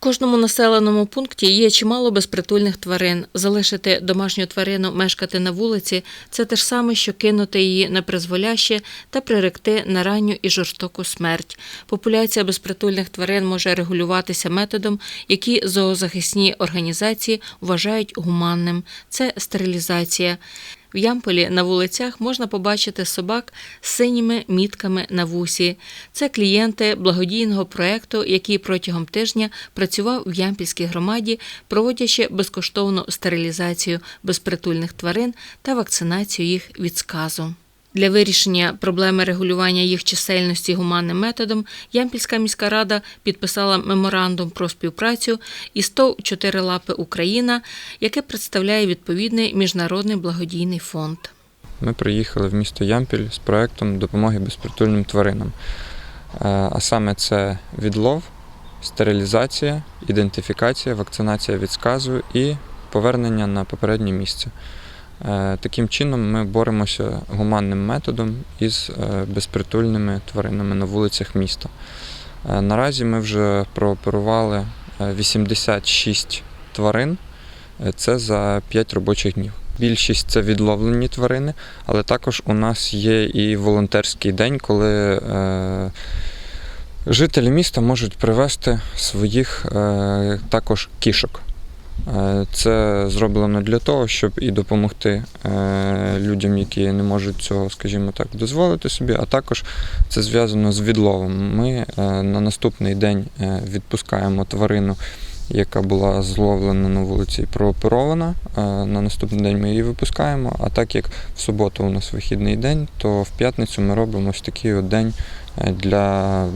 кожному населеному пункті є чимало безпритульних тварин. Залишити домашню тварину мешкати на вулиці це те ж саме, що кинути її на призволяще та приректи на ранню і жорстоку смерть. Популяція безпритульних тварин може регулюватися методом, який зоозахисні організації вважають гуманним. Це стерилізація. В Ямполі на вулицях можна побачити собак з синіми мітками на вусі. Це клієнти благодійного проекту, який протягом тижня працював в Ямпільській громаді, проводячи безкоштовну стерилізацію безпритульних тварин та вакцинацію їх від сказу. Для вирішення проблеми регулювання їх чисельності гуманним методом Ямпільська міська рада підписала меморандум про співпрацю із ТОВ «Чотирилапи Україна, яке представляє відповідний міжнародний благодійний фонд. Ми приїхали в місто Ямпіль з проектом допомоги безпритульним тваринам. Е, А саме це відлов, стерилізація, ідентифікація, вакцинація від сказу і повернення на попереднє місце. Е, Таким чином ми боремося гуманним методом із е, безпритульними тваринами на вулицях міста. Е, Наразі ми вже прооперували е, 86 тварин. Це за 5 робочих днів. Більшість це відловлені тварини, але також у нас є і волонтерський день, коли жителі міста можуть привезти своїх також кішок. Е, Це зроблено для того, щоб і допомогти е, людям, які не можуть цього, скажімо так, дозволити собі, а також це зв'язано з відловом. Ми е, на наступний день відпускаємо тварину, яка була зловлена на вулиці і прооперована. Е, На наступний день ми її випускаємо. А так як в суботу у нас вихідний день, то в п'ятницю ми робимо ось такий от день е, для е,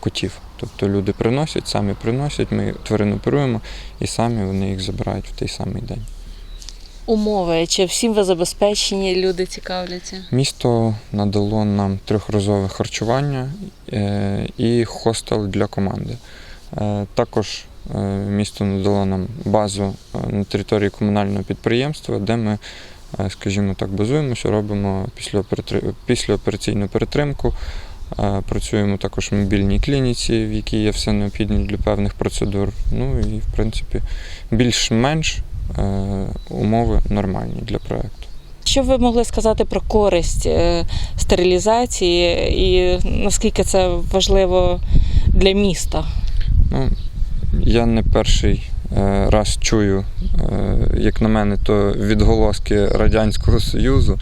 котів. Тобто люди приносять, самі приносять, ми тварин оперуємо і самі вони їх забирають в той самий день. Умови чи всім ви забезпечені, люди цікавляться? Місто надало нам трьохразове харчування і хостел для команди. Також місто надало нам базу е, на території комунального підприємства, де ми, е, скажімо так, базуємося, робимо післяопераційну перетримку. Е, Працюємо також в мобільній клініці, в якій є все необхідне для певних процедур. Ну і, в принципі, більш-менш е, умови нормальні для проекту. Що ви могли сказати про користь е, стерилізації і наскільки це важливо для міста? Ну, я не перший е, раз чую, е, як на мене, то відголоски Радянського Союзу,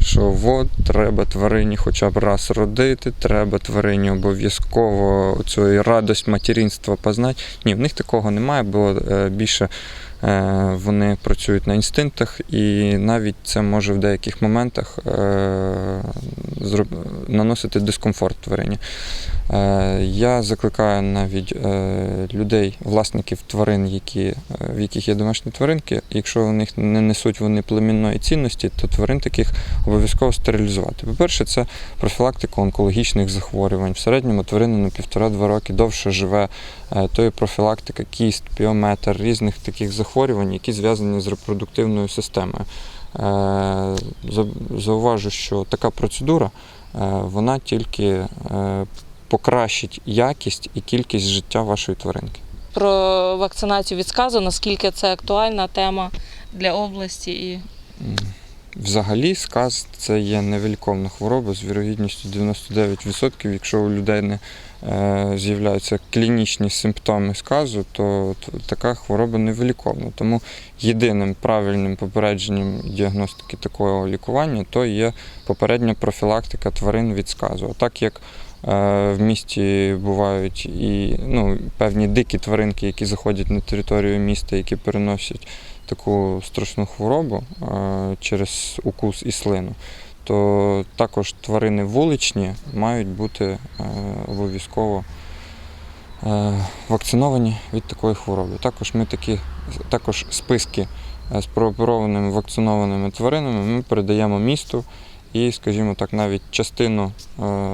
що от треба тварині хоча б раз родити, треба тварині обов'язково цю радость материнства познати. Ні, в них такого немає, бо е, більше вони працюють на інстинктах, і навіть це може в деяких моментах е, наносити дискомфорт тварині. Е, Я закликаю навіть е, людей, власників тварин, які, е, в яких є домашні тваринки. Якщо у них не несуть вони племінної цінності, то тварин таких обов'язково стерилізувати. По-перше, це профілактика онкологічних захворювань. В середньому тварина на півтора-два роки довше живе. Е, То профілактика кіст, піометр, різних таких захворювань, які зв'язані з репродуктивною системою. Е, Зауважу, що така процедура е, вона тільки е, покращить якість і кількість життя вашої тваринки. Про вакцинацію від сказу, наскільки це актуальна тема для області і. Взагалі, сказ це є невиліковна хвороба з вірогідністю 99%. Якщо у людей не е, з'являються клінічні симптоми сказу, то, така хвороба невиліковна. Тому єдиним правильним попередженням діагностики такого лікування то є попередня профілактика тварин від сказу. А так як е, в місті бувають і ну, певні дикі тваринки, які заходять на територію міста, які переносять таку страшну хворобу через укус і слину, то також тварини вуличні мають бути е, обов'язково е, вакциновані від такої хвороби. Також ми такі також списки е, з прооперованими вакцинованими тваринами ми передаємо місту. І, скажімо так, навіть частину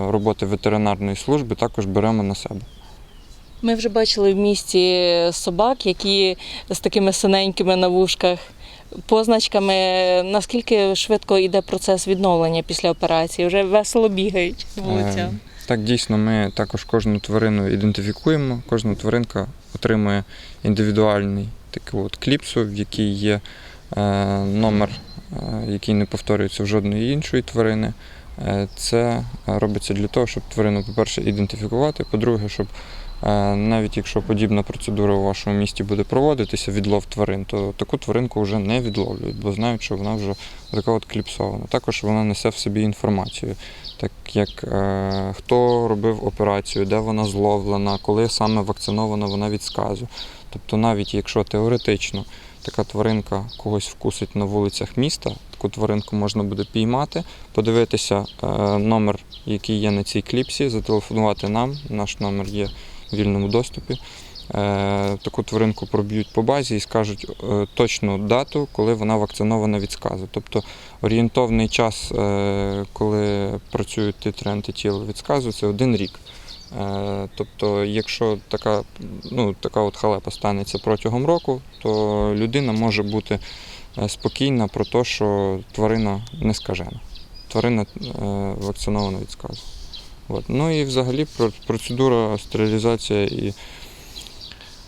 роботи ветеринарної служби також беремо на себе. Ми вже бачили в місті собак, які з такими синенькими на вушках. Позначками, наскільки швидко йде процес відновлення після операції, вже весело бігають вулицям. Е, Так, дійсно, ми також кожну тварину ідентифікуємо. Кожна тваринка отримує індивідуальний таку от кліпсу, в якій є е, номер, е, який не повторюється в жодної іншої тварини. Це робиться для того, щоб тварину, по-перше, ідентифікувати, по-друге, щоб навіть якщо подібна процедура у вашому місті буде проводитися, відлов тварин, то таку тваринку вже не відловлюють, бо знають, що вона вже така от кліпсована. Також вона несе в собі інформацію, так як е, хто робив операцію, де вона зловлена, коли саме вакцинована вона від сказу. Тобто, навіть якщо теоретично така тваринка когось вкусить на вулицях міста, таку тваринку можна буде піймати, подивитися е, номер, який є на цій кліпсі, зателефонувати нам. Наш номер є вільному доступі. Е, Таку тваринку проб'ють по базі і скажуть е, точну дату, коли вона вакцинована від сказу. Тобто орієнтовний час, е, коли працюють титри антитіл від сказу, це один рік. Тобто, якщо така, ну, така от халепа станеться протягом року, то людина може бути спокійна про те, що тварина не скажена. Тварина вакцинована від сказу. От. Ну і взагалі процедура стерилізація і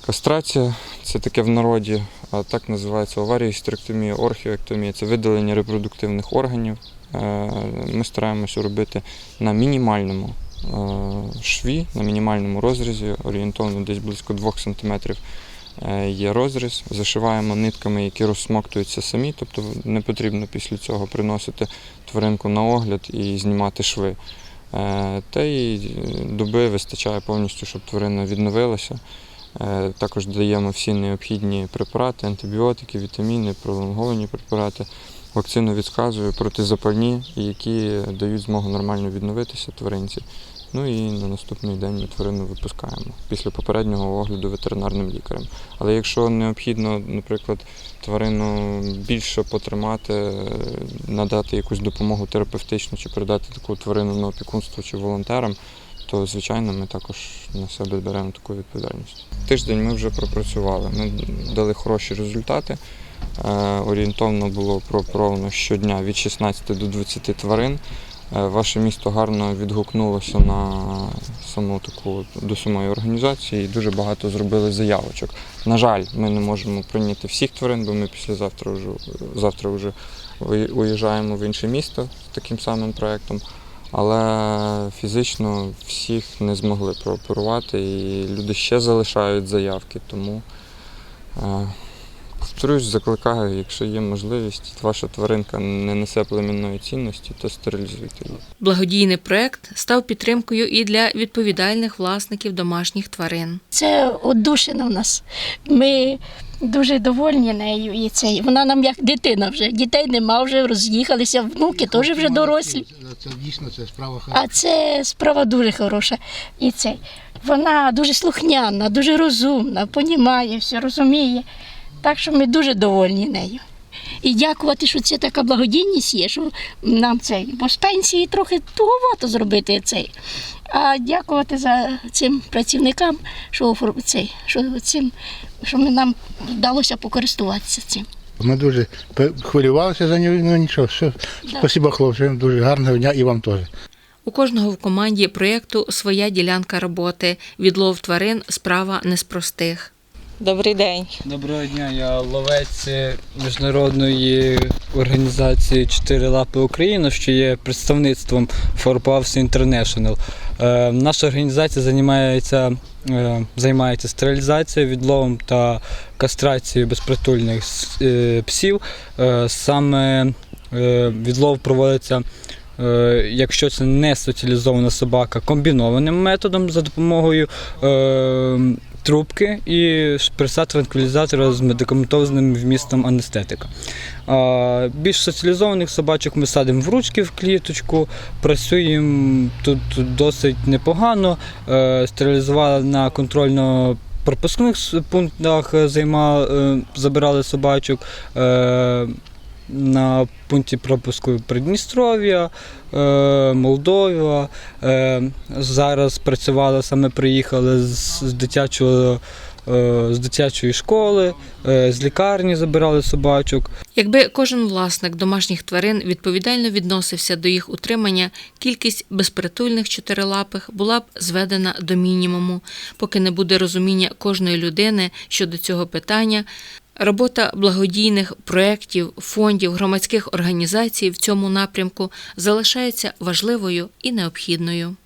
кастрація це таке в народі, а так називається оваріостеректомія, орхіоектомія це видалення репродуктивних органів. Е, Ми стараємося робити на мінімальному е, шві, на мінімальному розрізі, орієнтовно десь близько 2 см є розріз. Зашиваємо нитками, які розсмоктуються самі, тобто не потрібно після цього приносити тваринку на огляд і знімати шви. Е, Та й доби вистачає повністю, щоб тварина відновилася. Е, Також даємо всі необхідні препарати, антибіотики, вітаміни, пролонговані препарати, вакцину від сказу, протизапальні, які дають змогу нормально відновитися тваринці. Ну і на наступний день ми тварину випускаємо після попереднього огляду ветеринарним лікарем. Але якщо необхідно, наприклад, тварину більше потримати, надати якусь допомогу терапевтичну чи передати таку тварину на опікунство чи волонтерам, то звичайно ми також на себе беремо таку відповідальність. Тиждень ми вже пропрацювали. Ми дали хороші результати. Е, Орієнтовно було прооперовано щодня від 16 до 20 тварин. Е, Ваше місто гарно відгукнулося на саму таку до самої організації і дуже багато зробили заявочок. На жаль, ми не можемо прийняти всіх тварин, бо ми післязавтра вже завтра вже уїжджаємо в інше місто з таким самим проєктом. Але фізично всіх не змогли прооперувати, і люди ще залишають заявки. Тому е, повторюсь, закликаю, якщо є можливість, ваша тваринка не несе племінної цінності, то стерилізуйте її. Благодійний проект став підтримкою і для відповідальних власників домашніх тварин. Це одушина в нас. Ми дуже довольні нею. І це, вона нам як дитина вже. Дітей нема, вже роз'їхалися, внуки теж вже дорослі. Це дійсно це справа хороша. А це справа дуже хороша. І це. Вона дуже слухняна, дуже розумна, понімає все, розуміє. Так що ми дуже довольні нею. І дякувати, що це така благодійність є, що нам це, бо з пенсії трохи туговато зробити цей. А дякувати за цим працівникам, що, цей, що, цим, що ми- нам вдалося покористуватися цим. Ми дуже хвилювалися за нього, ну нічого. Все. Спасибо, хлопці, дуже гарного дня і вам теж. У кожного в команді проєкту своя ділянка роботи. Відлов тварин справа не з простих. Добрий день. Доброго дня, я ловець міжнародної організації Чотири лапи Україна, що є представництвом For International. Е, наша організація займається, е, займається стерилізацією, відловом та кастрацією безпритульних е, псів. Саме відлов проводиться. Якщо це не соціалізована собака комбінованим методом за допомогою трубки і шприца транквілізатора з медикаментозним вмістом анестетика. Більш соціалізованих собачок ми садимо в ручки в кліточку, працюємо тут досить непогано. Е, стерилізували на контрольно пропускних пунктах, е, займа, е, забирали собачок. На пункті пропуску Придністров'я, е, Молдова. Е, зараз працювали, саме приїхали з, дитячого е, з дитячої школи, з лікарні забирали собачок. Якби кожен власник домашніх тварин відповідально відносився до їх утримання, кількість безпритульних чотирилапих була б зведена до мінімуму, поки не буде розуміння кожної людини щодо цього питання. Робота благодійних проєктів, фондів, громадських організацій в цьому напрямку залишається важливою і необхідною.